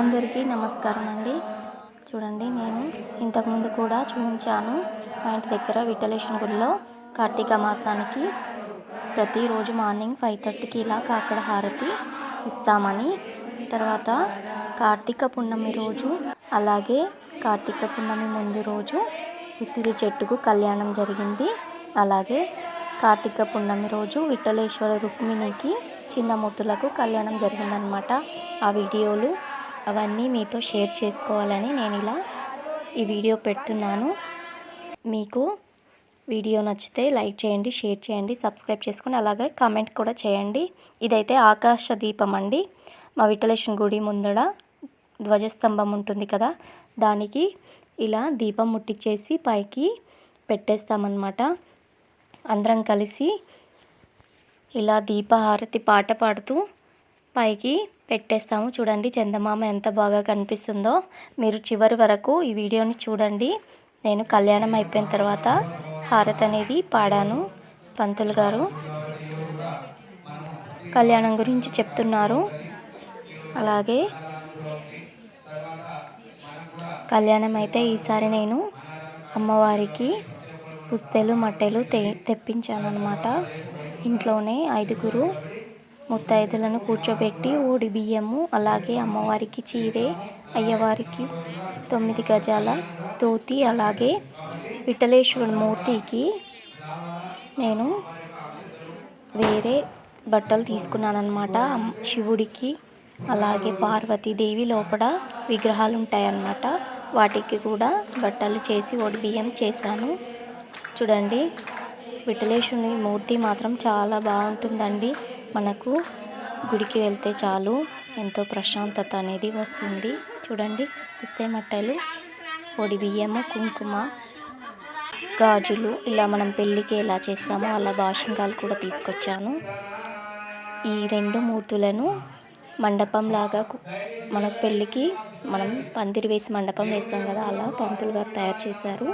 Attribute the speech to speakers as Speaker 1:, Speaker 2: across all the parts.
Speaker 1: అందరికీ నమస్కారం అండి. చూడండి నేను ఇంతకుముందు కూడా చూపించాను మా ఇంటి దగ్గర విఠలేశ్వర గుడిలో కార్తీక మాసానికి ప్రతిరోజు మార్నింగ్ ఫైవ్ థర్టీకి ఇలా కాకడ హారతి ఇస్తామని. తర్వాత కార్తీక పున్నమి రోజు అలాగే కార్తీక పున్నమి ముందు రోజు ఉసిరి చెట్టుకు కళ్యాణం జరిగింది. అలాగే కార్తీక పున్నమి రోజు విఠలేశ్వర రుక్మిణికి చిన్న ముత్తులకు కళ్యాణం జరిగిందనమాట. ఆ వీడియోలు అవన్నీ మీతో షేర్ చేసుకోవాలని నేను ఇలా ఈ వీడియో పెడుతున్నాను. మీకు వీడియో నచ్చితే లైక్ చేయండి షేర్ చేయండి సబ్స్క్రైబ్ చేసుకొని అలాగే కామెంట్ కూడా చేయండి. ఇదైతే ఆకాశ దీపం అండి. మా విఠలేశ్వర గుడి ముందడ ధ్వజస్తంభం ఉంటుంది కదా దానికి ఇలా దీపం ముట్టించేసి పైకి పెట్టేస్తామన్నమాట. అందరం కలిసి ఇలా దీపహారతి పాట పాడుతూ పైకి పెట్టేస్తాము. చూడండి చందమామ ఎంత బాగా కనిపిస్తుందో. మీరు చివరి వరకు ఈ వీడియోని చూడండి. నేను కళ్యాణం అయిపోయిన తర్వాత హారతి అనేది పాడాను పంతులు గారు. కళ్యాణం గురించి చెప్తున్నారు. అలాగే కళ్యాణం అయితే ఈసారి నేను అమ్మవారికి పుస్తెలు మట్టెలు తె తెప్పించాను అనమాట ఇంట్లోనే ఐదుగురు ముత్తైదులను కూర్చోబెట్టి ఓడి బియ్యము అలాగే అమ్మవారికి చీరే అయ్యవారికి తొమ్మిది గజాల తోతి అలాగే విఠలేశ్వరుని మూర్తికి నేను వేరే బట్టలు తీసుకున్నాను అనమాట శివుడికి అలాగే పార్వతీదేవి లోపల విగ్రహాలు ఉంటాయన్నమాట వాటికి కూడా బట్టలు చేసి ఒడి బియ్యం చేశాను. చూడండి విఠలేశుని మూర్తి మాత్రం చాలా బాగుంటుందండి. మనకు గుడికి వెళ్తే చాలు ఎంతో ప్రశాంతత అనేది వస్తుంది. చూడండి పిస్తే మట్టలు పొడి బియ్యము కుంకుమ గాజులు ఇలా మనం పెళ్ళికి ఎలా చేస్తామో అలా భాషంగాలు కూడా తీసుకొచ్చాను. ఈ రెండు మూర్తులను మండపం లాగా మన పెళ్ళికి మనం పందిరి వేసి మండపం వేస్తాం కదా అలా పంతులు గారు తయారు చేశారు.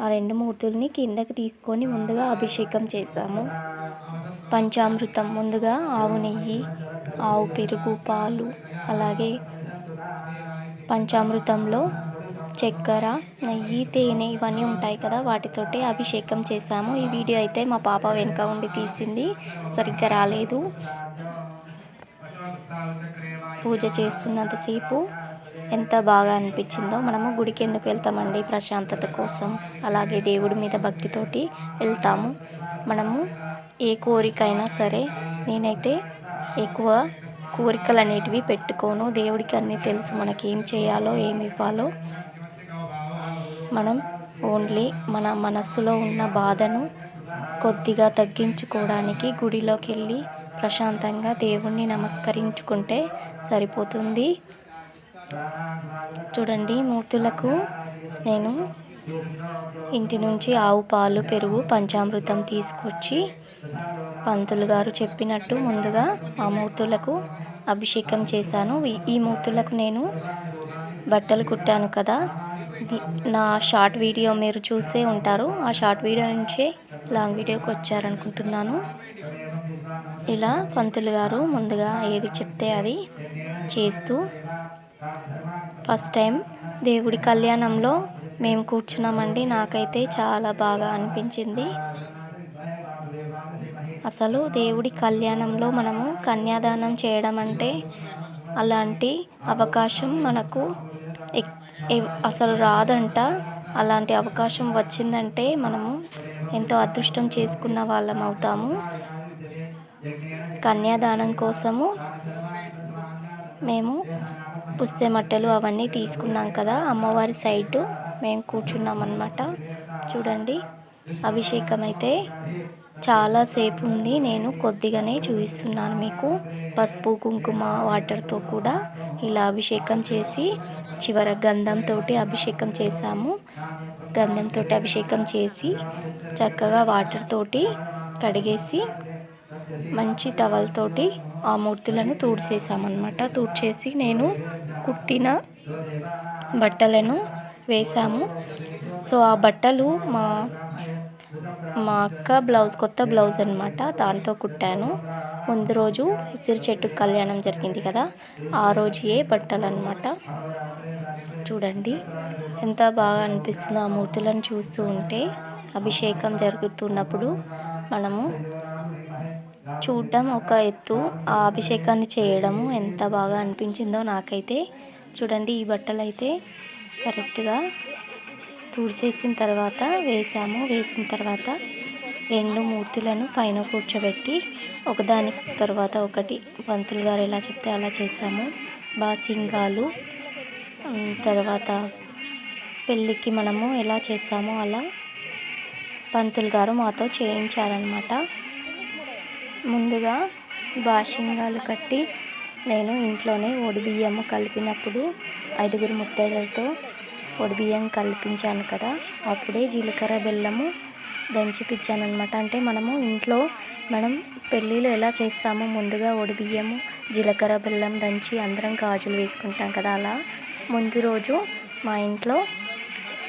Speaker 1: ఆ రెండు మూర్తుల్ని కిందకి తీసుకొని ముందుగా అభిషేకం చేశాము. పంచామృతం ముందుగా ఆవు నెయ్యి ఆవు పెరుగు పాలు అలాగే పంచామృతంలో చక్కెర నెయ్యి తేనె ఇవన్నీ ఉంటాయి కదా వాటితోటి అభిషేకం చేశాము. ఈ వీడియో అయితే మా పాప వెనుక ఉండి తీసింది సరిగ్గా రాలేదు. పూజ చేస్తున్నంతసేపు ఎంత బాగా అనిపించిందో మనము గుడికి ఎందుకు వెళ్తామండి ప్రశాంతత కోసం? అలాగే దేవుడి మీద భక్తితోటి వెళ్తాము. మనము ఏ కోరికైనా సరే నేనైతే ఎక్కువ కోరికలు అనేటివి పెట్టుకోను. దేవుడికి అన్నీ తెలుసు మనకి ఏం చేయాలో ఏమి ఇవ్వాలో. మనం ఓన్లీ మన మనస్సులో ఉన్న బాధను కొద్దిగా తగ్గించుకోవడానికి గుడిలోకి వెళ్ళి ప్రశాంతంగా దేవుణ్ణి నమస్కరించుకుంటే సరిపోతుంది. చూడండి మూర్తులకు నేను ఇంటి నుంచి ఆవు పాలు పెరుగు పంచామృతం తీసుకొచ్చి పంతులు గారు చెప్పినట్టు ముందుగా ఆ మూర్తులకు అభిషేకం చేశాను. ఈ మూర్తులకు నేను బట్టలు కుట్టాను కదా. నా షార్ట్ వీడియో మీరు చూసే ఉంటారు. ఆ షార్ట్ వీడియో నుంచే లాంగ్ వీడియోకి వచ్చారనుకుంటున్నాను. ఇలా పంతులు గారు ముందుగా ఏది చెప్తే అది చేస్తూ ఫస్ట్ టైం దేవుడి కళ్యాణంలో మేము కూర్చున్నామండి. నాకైతే చాలా బాగా అనిపించింది. అసలు దేవుడి కళ్యాణంలో మనము కన్యాదానం చేయడం అంటే అలాంటి అవకాశం మనకు అసలు రాదంట. అలాంటి అవకాశం వచ్చిందంటే మనము ఎంతో అదృష్టం చేసుకున్న వాళ్ళం అవుతాము. కన్యాదానం కోసము మేము పుస్తే మట్టెలు అవన్నీ తీసుకున్నాం కదా అమ్మవారి సైడ్ మేము కూర్చున్నాం అన్నమాట చూడండి అభిషేకం అయితే చాలాసేపు ఉంది నేను కొద్దిగానే చూపిస్తున్నాను మీకు. పసుపు కుంకుమ వాటర్తో కూడా ఇలా అభిషేకం చేసి చివర గంధంతో అభిషేకం చేసాము గంధంతో అభిషేకం చేసి చక్కగా వాటర్ తోటి కడిగేసి మంచి టవల్తోటి ఆ మూర్తులను తూడ్చేసామన్నమాట తూడ్చేసి నేను కుట్టిన బట్టలను వేసాము సో ఆ బట్టలు మా మా అక్క బ్లౌజ్ కొత్త బ్లౌజ్ అనమాట దాంతో కుట్టాను. ముందు రోజు ఉసిరి చెట్టు కళ్యాణం జరిగింది కదా. ఆ రోజు ఏ బట్టలు అనమాట చూడండి ఎంత బాగా అనిపిస్తుందో ఆ మూర్తులను చూస్తూ ఉంటే. అభిషేకం జరుగుతున్నప్పుడు మనము చూడడం ఒక ఎత్తు. ఆ అభిషేకాన్ని చేయడము ఎంత బాగా అనిపించిందో నాకైతే. చూడండి ఈ బట్టలు అయితే కరెక్ట్గా తుడిచేసిన తర్వాత వేసాము. వేసిన తర్వాత రెండు మూర్తులను పైన కూర్చోబెట్టి ఒకదాని తర్వాత ఒకటి. పంతులు గారు ఎలా చెప్తే అలా చేసాము. బాసింగాలు తర్వాత పెళ్ళికి మనము ఎలా చేస్తామో అలా పంతులు గారు మాతో చేయించారనమాట ముందుగా బాషింగాలు కట్టి నేను ఇంట్లోనే బియ్యము కలిపినప్పుడు ఐదుగురు ముత్తైదులతో బియ్యం కల్పించాను కదా. అప్పుడే జీలకర్ర బెల్లము దంచిపించాను అనమాట అంటే మనము ఇంట్లో మనం పెళ్ళిలో ఎలా చేస్తామో ముందుగా బియ్యము జీలకర్ర బెల్లం దంచి అందరం గాజులు వేసుకుంటాం కదా అలా. ముందు రోజు మా ఇంట్లో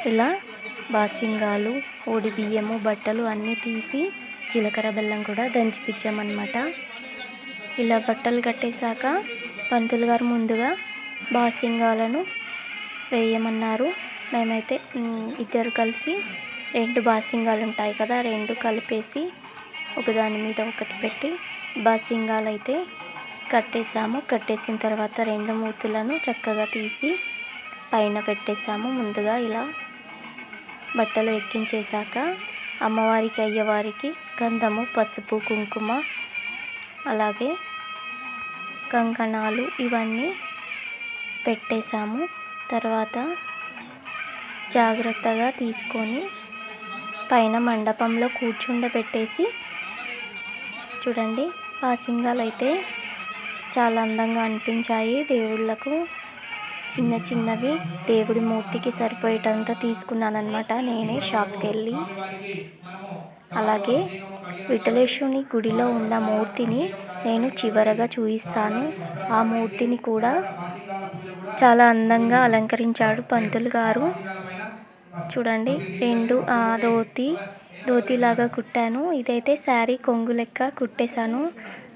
Speaker 1: ఇలా బాసింగాలు బియ్యము బట్టలు అన్నీ తీసి జీలకర్ర బెల్లం కూడా దంచిపించామన్నమాట ఇలా బట్టలు కట్టేశాక పంతులు గారు ముందుగా బాసింగాలను వేయమన్నారు. మేమైతే ఇద్దరు కలిసి రెండు బాసింగాలు ఉంటాయి కదా రెండు కలిపేసి ఒకదాని మీద ఒకటి పెట్టి బాసింగాలు అయితే కట్టేసాము కట్టేసిన తర్వాత రెండు మూతులను చక్కగా తీసి పైన పెట్టేసాము ముందుగా ఇలా బట్టలు ఎక్కించేశాక అమ్మవారికి అయ్యవారికి గంధము పసుపు కుంకుమ అలాగే కంకణాలు ఇవన్నీ పెట్టేశాము. తర్వాత జాగ్రత్తగా తీసుకొని పైన మండపంలో కూర్చుండబెట్టేసి చూడండి పాసింగాలు అయితే చాలా అందంగా అనిపించాయి దేవుళ్ళకు. చిన్న చిన్నవి దేవుడి మూర్తికి సరిపోయేటంత తీసుకున్నాను నేనే షాప్కి వెళ్ళి అలాగే విఠలేశ్వరుని గుడిలో ఉన్న మూర్తిని నేను చివరగా చూపిస్తాను ఆ మూర్తిని కూడా చాలా అందంగా అలంకరించాడు పంతులు గారు. చూడండి రెండు ఆ ధోతి ధోతిలాగా కుట్టాను. ఇదైతే శారీ కొంగు లెక్క కుట్టేశాను.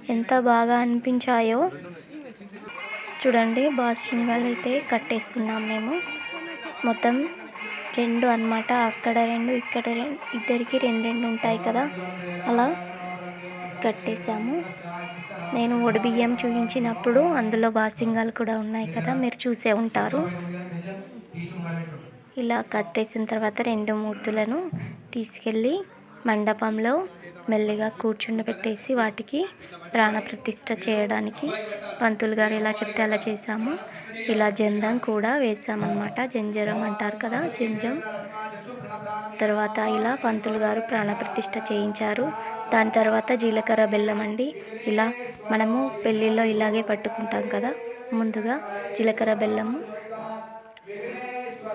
Speaker 1: ఎంత బాగా అనిపించాయో. చూడండి బాస్ సింగాలు అయితే కట్టేస్తున్నాం మేము. మొత్తం రెండు అనమాట అక్కడ రెండు ఇక్కడ రెండు ఇద్దరికి రెండు రెండు ఉంటాయి కదా. అలా కట్టేసాము నేను బియ్యం చూపించినప్పుడు అందులో బాసింగాలు కూడా ఉన్నాయి కదా మీరు చూసే ఉంటారు. ఇలా కట్టేసిన తర్వాత రెండు మూర్తులను తీసుకెళ్ళి మండపంలో మెల్లిగా కూర్చుండబెట్టేసి వాటికి ప్రాణప్రతిష్ఠ చేయడానికి పంతులు గారు ఎలా చెప్తే అలా చేసాము ఇలా జందం కూడా వేసామన్నమాట జంజరం అంటారు కదా జంజం. తర్వాత ఇలా పంతులు గారు ప్రాణప్రతిష్ఠ చేయించారు. దాని తర్వాత జీలకర్ర బెల్లం అండి. ఇలా మనము పెళ్ళిళ్ళలో ఇలాగే పట్టుకుంటాం కదా ముందుగా జీలకర్ర బెల్లము.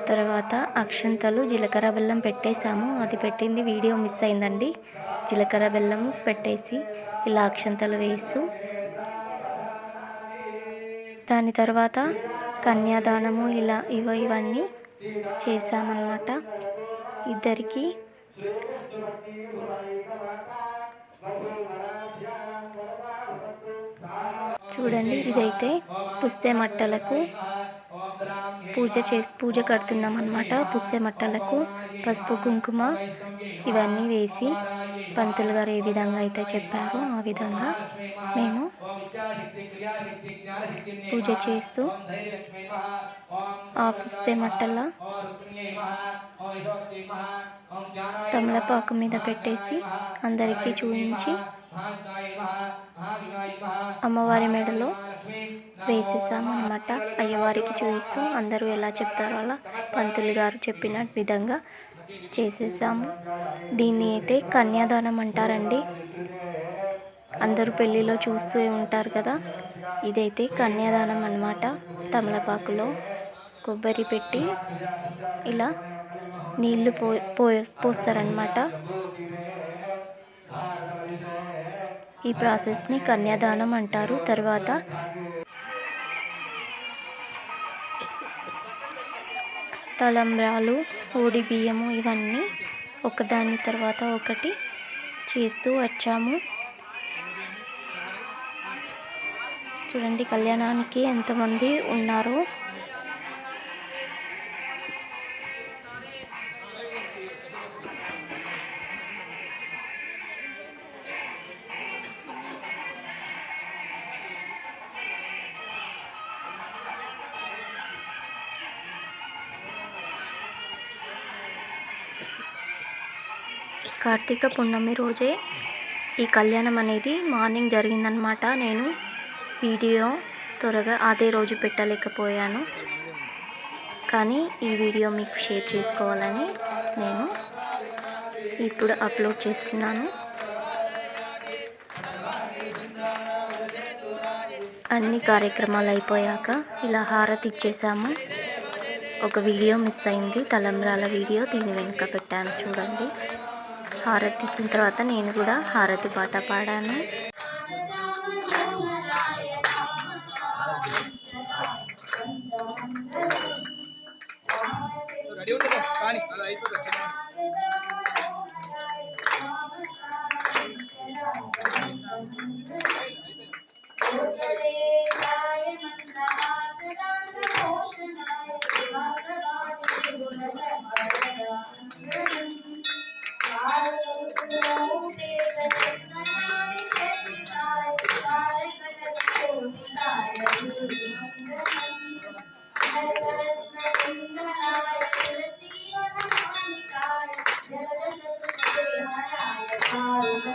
Speaker 1: తర్వాత అక్షంతలు జీలకర్ర బెల్లం పెట్టేశాము. అది పెట్టింది వీడియో మిస్ అయిందండి. జీలకర్ర బెల్లము పెట్టేసి ఇలా అక్షంతలు వేస్తూ దాని తర్వాత కన్యాదానము ఇలా ఇవ ఇవన్నీ చేశామన్నమాట. ఇద్దరికి చూడండి ఇదైతే పుస్తే మట్టలకు పూజ చేసి పూజ కడుతున్నాం అనమాట పుస్తే మట్టలకు పసుపు కుంకుమ ఇవన్నీ వేసి పంతులు గారు ఏ విధంగా అయితే చెప్పారో ఆ విధంగా మేము పూజ చేస్తూ ఆ పుస్తే మట్టల తమలపాకు మీద పెట్టేసి అందరికీ చూపించి అమ్మవారి మెడలో వేసేసామన్నమాట. అయ్యవారికి చూపిస్తూ అందరూ ఎలా చెప్తారో అలా పంతులు గారు చెప్పిన విధంగా చేసేసాము. దీన్ని అయితే కన్యాదానం అంటారండి. అందరూ పెళ్ళిలో చూస్తూ ఉంటారు కదా. ఇదైతే కన్యాదానం అన్నమాట. తమలపాకులో కొబ్బరి పెట్టి ఇలా నీళ్ళు పో పో పోస్తారనమాట ఈ ప్రాసెస్ని కన్యాదానం అంటారు. తర్వాత తలంబ్రాలు బియ్యము ఇవన్నీ ఒకదాని తర్వాత ఒకటి చేస్తూ వచ్చాము. చూడండి కళ్యాణానికి ఎంతమంది ఉన్నారో. కార్తీక పున్నమి రోజే ఈ కళ్యాణం అనేది మార్నింగ్ జరిగిందనమాట నేను వీడియో త్వరగా అదే రోజు పెట్టలేకపోయాను. కానీ ఈ వీడియో మీకు షేర్ చేసుకోవాలని నేను ఇప్పుడు అప్లోడ్ చేస్తున్నాను. అన్ని కార్యక్రమాలు అయిపోయాక ఇలా హారతి ఇచ్చేసాము. ఒక వీడియో మిస్ అయింది. తలంబ్రాల వీడియో దీని వెనుక పెట్టాను. చూడండి. హారతి ఇచ్చిన తర్వాత నేను కూడా హారతి పాట పాడాను.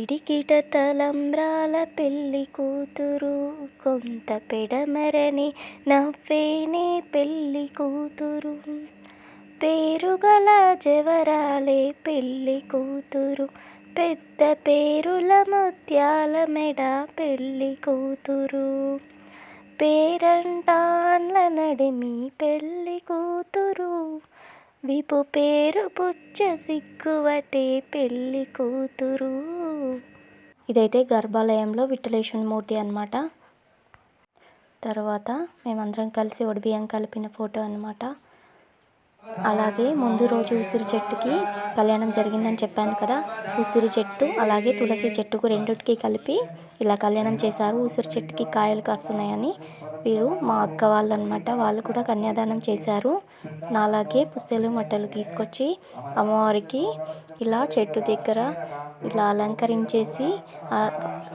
Speaker 1: పిడికిట తలంబ్రాల పెళ్ళి కూతురు కొంత పెడమరని నవ్వేనే పెళ్ళి కూతురు. పేరుగల జవరాలే పెళ్ళి కూతురు పెద్ద పేరుల ముత్యాల మెడ పెళ్ళి కూతురు. పేరంటాన్ల నడిమి పెళ్ళి కూతురు విపు పేరు పుచ్చ సిగ్గువటే పెళ్ళి కూతురు. ఇదైతే గర్భాలయంలో విఠలేశ్వర మూర్తి అనమాట తర్వాత మేమందరం కలిసి ఒడిబియ్యం కలిపిన ఫోటో అనమాట అలాగే ముందు రోజు ఉసిరి చెట్టుకి కళ్యాణం జరిగిందని చెప్పాను కదా ఉసిరి చెట్టు అలాగే తులసి చెట్టుకు రెండిటికి కలిపి ఇలా కళ్యాణం చేశారు. ఉసిరి చెట్టుకి కాయలు కాస్తున్నాయని వీరు మా అక్క వాళ్ళు అనమాట వాళ్ళు కూడా కన్యాదానం చేశారు. నాలాగే పుస్తెలు మట్టలు తీసుకొచ్చి అమ్మవారికి ఇలా చెట్టు దగ్గర ఇలా అలంకరించేసి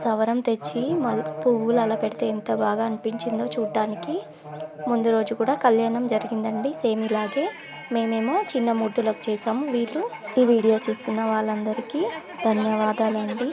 Speaker 1: సవరం తెచ్చి మల్ పువ్వులు అలా పెడితే ఎంత బాగా అనిపించిందో చూడ్డానికి. ముందు రోజు కూడా కళ్యాణం జరిగిందండి సేమ్ ఇలాగే. మేమేమో చిన్న మూర్తులకు చేసాము వీళ్ళు. ఈ వీడియో చూస్తున్న వాళ్ళందరికీ ధన్యవాదాలండి.